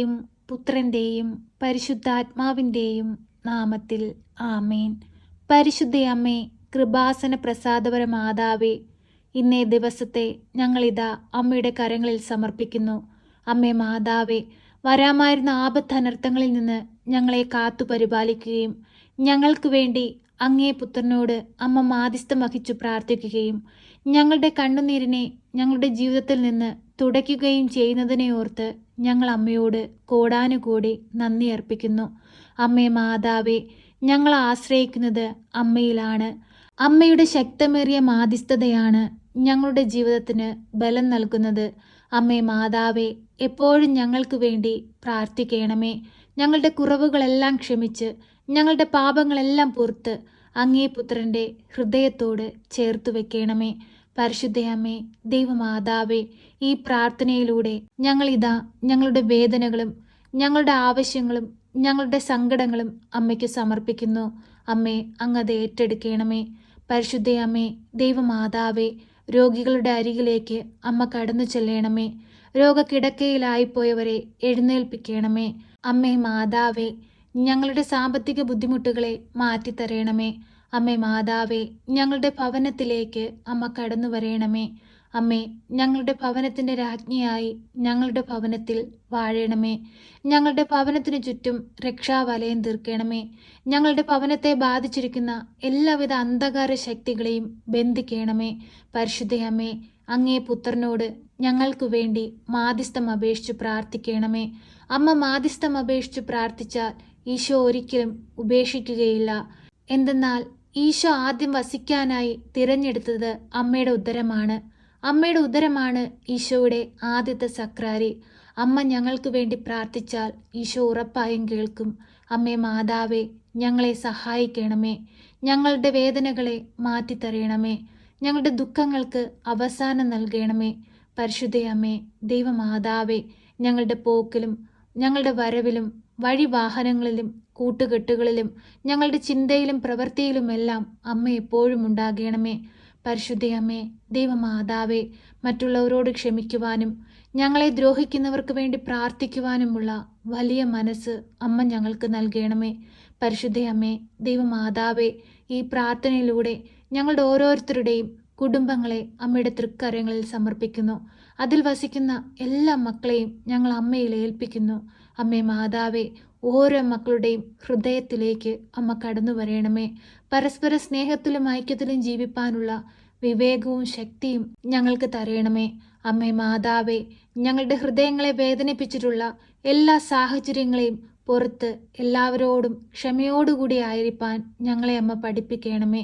പിതാവിന്റെയും പുത്രന്റെയും പരിശുദ്ധാത്മാവിന്റെയും നാമത്തിൽ ആമേൻ. പരിശുദ്ധയമ്മേ കൃപാസന പ്രസാദപര മാതാവേ ഇന്നേ ദിവസത്തെ ഞങ്ങളിതാ അമ്മയുടെ കരങ്ങളിൽ സമർപ്പിക്കുന്നു. അമ്മേ മാതാവേ വരാമായിരുന്ന ആപത്ത് അനർത്ഥങ്ങളിൽ നിന്ന് ഞങ്ങളെ കാത്തു പരിപാലിക്കുകയും ഞങ്ങൾക്ക് വേണ്ടി അങ്ങേ പുത്രനോട് അമ്മ മാധ്യസ്ഥം വഹിച്ചു പ്രാർത്ഥിക്കുകയും ഞങ്ങളുടെ കണ്ണുനീരിനെ ഞങ്ങളുടെ ജീവിതത്തിൽ നിന്ന് തുടയ്ക്കുകയും ചെയ്യുന്നതിനെ ഓർത്ത് ഞങ്ങൾ അമ്മയോട് കോടാനുകൂടി നന്ദി അർപ്പിക്കുന്നു. അമ്മേ മാതാവേ ഞങ്ങൾ ആശ്രയിക്കുന്നത് അമ്മയിലാണ്. അമ്മയുടെ ശക്തമേറിയ മാധ്യസ്ഥതയാണ് ഞങ്ങളുടെ ജീവിതത്തിന് ബലം നൽകുന്നത്. അമ്മേ മാതാവേ എപ്പോഴും ഞങ്ങൾക്ക് വേണ്ടി പ്രാർത്ഥിക്കണമേ. ഞങ്ങളുടെ കുറവുകളെല്ലാം ക്ഷമിച്ച് ഞങ്ങളുടെ പാപങ്ങളെല്ലാം പുറത്ത് അങ്ങേ പുത്രന്റെ ഹൃദയത്തോട് ചേർത്ത് വെക്കണമേ. പരിശുദ്ധയമ്മേ ദൈവമാതാവേ ഈ പ്രാർത്ഥനയിലൂടെ ഞങ്ങളിതാ ഞങ്ങളുടെ വേദനകളും ഞങ്ങളുടെ ആവശ്യങ്ങളും ഞങ്ങളുടെ സങ്കടങ്ങളും അമ്മയ്ക്ക് സമർപ്പിക്കുന്നു. അമ്മേ അങ്ങത് ഏറ്റെടുക്കണമേ. പരിശുദ്ധയമ്മേ ദൈവമാതാവേ രോഗികളുടെ അരികിലേക്ക് അമ്മ കടന്നു ചെല്ലണമേ. രോഗക്കിടക്കയിലായിപ്പോയവരെ എഴുന്നേൽപ്പിക്കണമേ. അമ്മേ മാതാവേ ഞങ്ങളുടെ സാമ്പത്തിക ബുദ്ധിമുട്ടുകളെ മാറ്റിത്തരയണമേ അമ്മേ മാതാവേ ഞങ്ങളുടെ ഭവനത്തിലേക്ക് അമ്മ കടന്നു വരയണമേ അമ്മേ ഞങ്ങളുടെ ഭവനത്തിന്റെ രാജ്ഞിയായി ഞങ്ങളുടെ ഭവനത്തിൽ വാഴണമേ. ഞങ്ങളുടെ ഭവനത്തിനു ചുറ്റും രക്ഷാവലയം തീർക്കണമേ. ഞങ്ങളുടെ ഭവനത്തെ ബാധിച്ചിരിക്കുന്ന എല്ലാവിധ അന്ധകാര ശക്തികളെയും ബന്ധിക്കണമേ. പരിശുദ്ധയമ്മേ അങ്ങേ പുത്രനോട് ഞങ്ങൾക്കു വേണ്ടി മാധ്യസ്ഥം അപേക്ഷിച്ചു പ്രാർത്ഥിക്കണമേ. അമ്മ മാധ്യസ്ഥം അപേക്ഷിച്ചു പ്രാർത്ഥിച്ചാൽ ഈശോ ഒരിക്കലും ഉപേക്ഷിക്കുകയില്ല. എന്തെന്നാൽ ഈശോ ആദ്യം വസിക്കാനായി തിരഞ്ഞെടുത്തത് അമ്മയുടെ ഉദരമാണ്. അമ്മയുടെ ഉദരമാണ് ഈശോയുടെ ആദ്യത്തെ സക്രാരി. അമ്മ ഞങ്ങൾക്ക് വേണ്ടി പ്രാർത്ഥിച്ചാൽ ഈശോ ഉറപ്പായും കേൾക്കും. അമ്മേ മാതാവേ ഞങ്ങളെ സഹായിക്കണമേ. ഞങ്ങളുടെ വേദനകളെ മാറ്റിത്തരയണമേ. ഞങ്ങളുടെ ദുഃഖങ്ങൾക്ക് അവസാനം നൽകണമേ. പരിശുദ്ധയമ്മേ ദൈവമാതാവേ ഞങ്ങളുടെ പോക്കിലും ഞങ്ങളുടെ വരവിലും വഴിവാഹനങ്ങളിലും കൂട്ടുകെട്ടുകളിലും ഞങ്ങളുടെ ചിന്തയിലും പ്രവൃത്തിയിലുമെല്ലാം അമ്മ എപ്പോഴും ഉണ്ടാകണമേ. പരിശുദ്ധയമ്മേ ദൈവമാതാവേ മറ്റുള്ളവരോട് ക്ഷമിക്കുവാനും ഞങ്ങളെ ദ്രോഹിക്കുന്നവർക്ക് വേണ്ടി പ്രാർത്ഥിക്കുവാനുമുള്ള വലിയ മനസ്സ് അമ്മ ഞങ്ങൾക്ക് നൽകണമേ. പരിശുദ്ധയമ്മേ ദൈവമാതാവേ ഈ പ്രാർത്ഥനയിലൂടെ ഞങ്ങളുടെ ഓരോരുത്തരുടെയും കുടുംബങ്ങളെ അമ്മയുടെ തൃക്കരങ്ങളിൽ സമർപ്പിക്കുന്നു. അതിൽ വസിക്കുന്ന എല്ലാ മക്കളെയും ഞങ്ങൾ അമ്മയിൽ ഏൽപ്പിക്കുന്നു. അമ്മേ മാതാവേ ഓരോ മക്കളുടെയും ഹൃദയത്തിലേക്ക് അമ്മ കടന്നു വരയണമേ പരസ്പര സ്നേഹത്തിലും ഐക്യത്തിലും ജീവിപ്പാനുള്ള വിവേകവും ശക്തിയും ഞങ്ങൾക്ക് തരയണമേ അമ്മേ മാതാവേ ഞങ്ങളുടെ ഹൃദയങ്ങളെ വേദനിപ്പിച്ചിട്ടുള്ള എല്ലാ സാഹചര്യങ്ങളെയും പുറത്ത് എല്ലാവരോടും ക്ഷമയോടുകൂടി ആയിരിക്കാൻ ഞങ്ങളെ അമ്മ പഠിപ്പിക്കണമേ.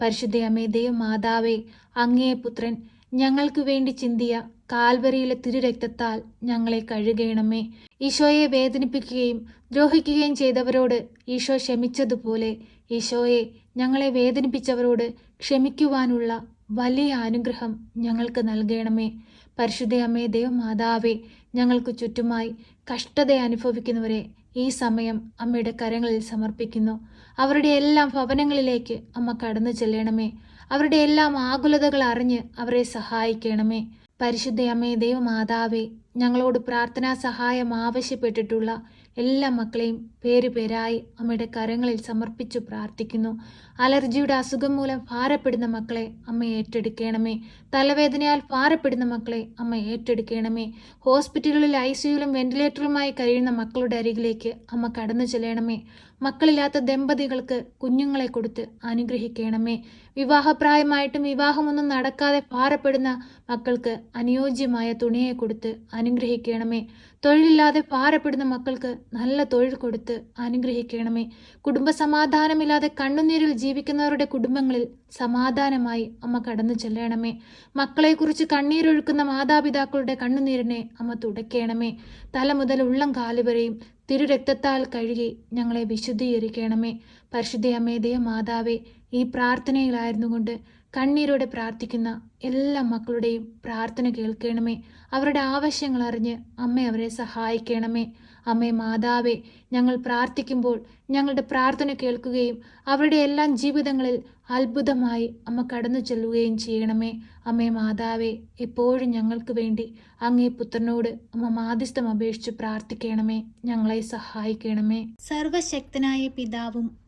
പരിശുദ്ധ അമ്മേ ദൈവ മാതാവേ അങ്ങേ പുത്രൻ ഞങ്ങൾക്ക് വേണ്ടി ചിന്തിയ കാൽവരിയിലെ തിരുരക്തത്താൽ ഞങ്ങളെ കഴുകണമേ. ഈശോയെ വേദനിപ്പിക്കുകയും ദ്രോഹിക്കുകയും ചെയ്തവരോട് ഈശോ ക്ഷമിച്ചതുപോലെ ഈശോയെ ഞങ്ങളെ വേദനിപ്പിച്ചവരോട് ക്ഷമിക്കുവാനുള്ള വലിയ അനുഗ്രഹം ഞങ്ങൾക്ക് നൽകണമേ. പരിശുദ്ധ അമ്മേ ദൈവമാതാവേ ഞങ്ങൾക്ക് ചുറ്റുമായി കഷ്ടത അനുഭവിക്കുന്നവരെ ഈ സമയം അമ്മയുടെ കരങ്ങളിൽ സമർപ്പിക്കുന്നു. അവരുടെ എല്ലാം ഭവനങ്ങളിലേക്ക് അമ്മ കടന്നു ചെല്ലണമേ. അവരുടെ എല്ലാം ആകുലതകൾ അറിഞ്ഞ് അവരെ സഹായിക്കണമേ. പരിശുദ്ധ അമ്മേ ദൈവമാതാവേ ഞങ്ങളോട് പ്രാർത്ഥനാ സഹായം ആവശ്യപ്പെട്ടിട്ടുള്ള എല്ലാ മക്കളെയും പേര് പേരായി അമ്മയുടെ കരങ്ങളിൽ സമർപ്പിച്ചു പ്രാർത്ഥിക്കുന്നു. അലർജിയുടെ അസുഖം മൂലം ഭാരപ്പെടുന്ന മക്കളെ അമ്മ ഏറ്റെടുക്കണമേ. തലവേദനയാൽ ഭാരപ്പെടുന്ന മക്കളെ അമ്മ ഏറ്റെടുക്കണമേ. ഹോസ്പിറ്റലുകളിൽ ഐ സിയുലും വെന്റിലേറ്ററുമായി കഴിയുന്ന മക്കളുടെ അരികിലേക്ക് അമ്മ കടന്നു ചെല്ലണമേ. മക്കളില്ലാത്ത ദമ്പതികൾക്ക് കുഞ്ഞുങ്ങളെ കൊടുത്ത് അനുഗ്രഹിക്കണമേ. വിവാഹപ്രായമായിട്ടും വിവാഹമൊന്നും നടക്കാതെ ഭാരപ്പെടുന്ന മക്കൾക്ക് അനുയോജ്യമായ തുണിയെ കൊടുത്ത് അനുഗ്രഹിക്കണമേ. തൊഴിലില്ലാതെ ഭാരപ്പെടുന്ന മക്കൾക്ക് നല്ല തൊഴിൽ കൊടുത്ത് അനുഗ്രഹിക്കണമേ. കുടുംബസമാധാനമില്ലാതെ കണ്ണുനീരിൽ ജീവിക്കുന്നവരുടെ കുടുംബങ്ങളിൽ സമാധാനമായി അമ്മ കടന്നു ചെല്ലണമേ. മക്കളെക്കുറിച്ച് കണ്ണീരൊഴുക്കുന്ന മാതാപിതാക്കളുടെ കണ്ണുനീരിനെ അമ്മ തുടയ്ക്കണമേ. തല മുതൽ ഉള്ളം കാലുവരെയും തിരുരക്തത്താൽ കഴുകി ഞങ്ങളെ വിശുദ്ധീകരിക്കണമേ. പരിശുദ്ധയമ്മേ ദയ മാതാവേ ഈ പ്രാർത്ഥനയിലായിരുന്നു കൊണ്ട് കണ്ണീരോടെ പ്രാർത്ഥിക്കുന്ന എല്ലാ മക്കളുടെയും പ്രാർത്ഥന കേൾക്കണമേ. അവരുടെ ആവശ്യങ്ങൾ അറിഞ്ഞ് അമ്മ അവരെ സഹായിക്കണമേ. അമ്മേ മാതാവേ ഞങ്ങൾ പ്രാർത്ഥിക്കുമ്പോൾ ഞങ്ങളുടെ പ്രാർത്ഥന കേൾക്കുകയും അവരുടെ എല്ലാം ജീവിതങ്ങളിൽ അത്ഭുതമായി അമ്മ കടന്നു ചെല്ലുകയും ചെയ്യണമേ. അമ്മേ മാതാവേ എപ്പോഴും ഞങ്ങൾക്ക് വേണ്ടി അങ്ങേ പുത്രനോട് അമ്മ മാധ്യസ്ഥം അപേക്ഷിച്ച് പ്രാർത്ഥിക്കണമേ. ഞങ്ങളെ സഹായിക്കണമേ. സർവശക്തനായ പിതാവും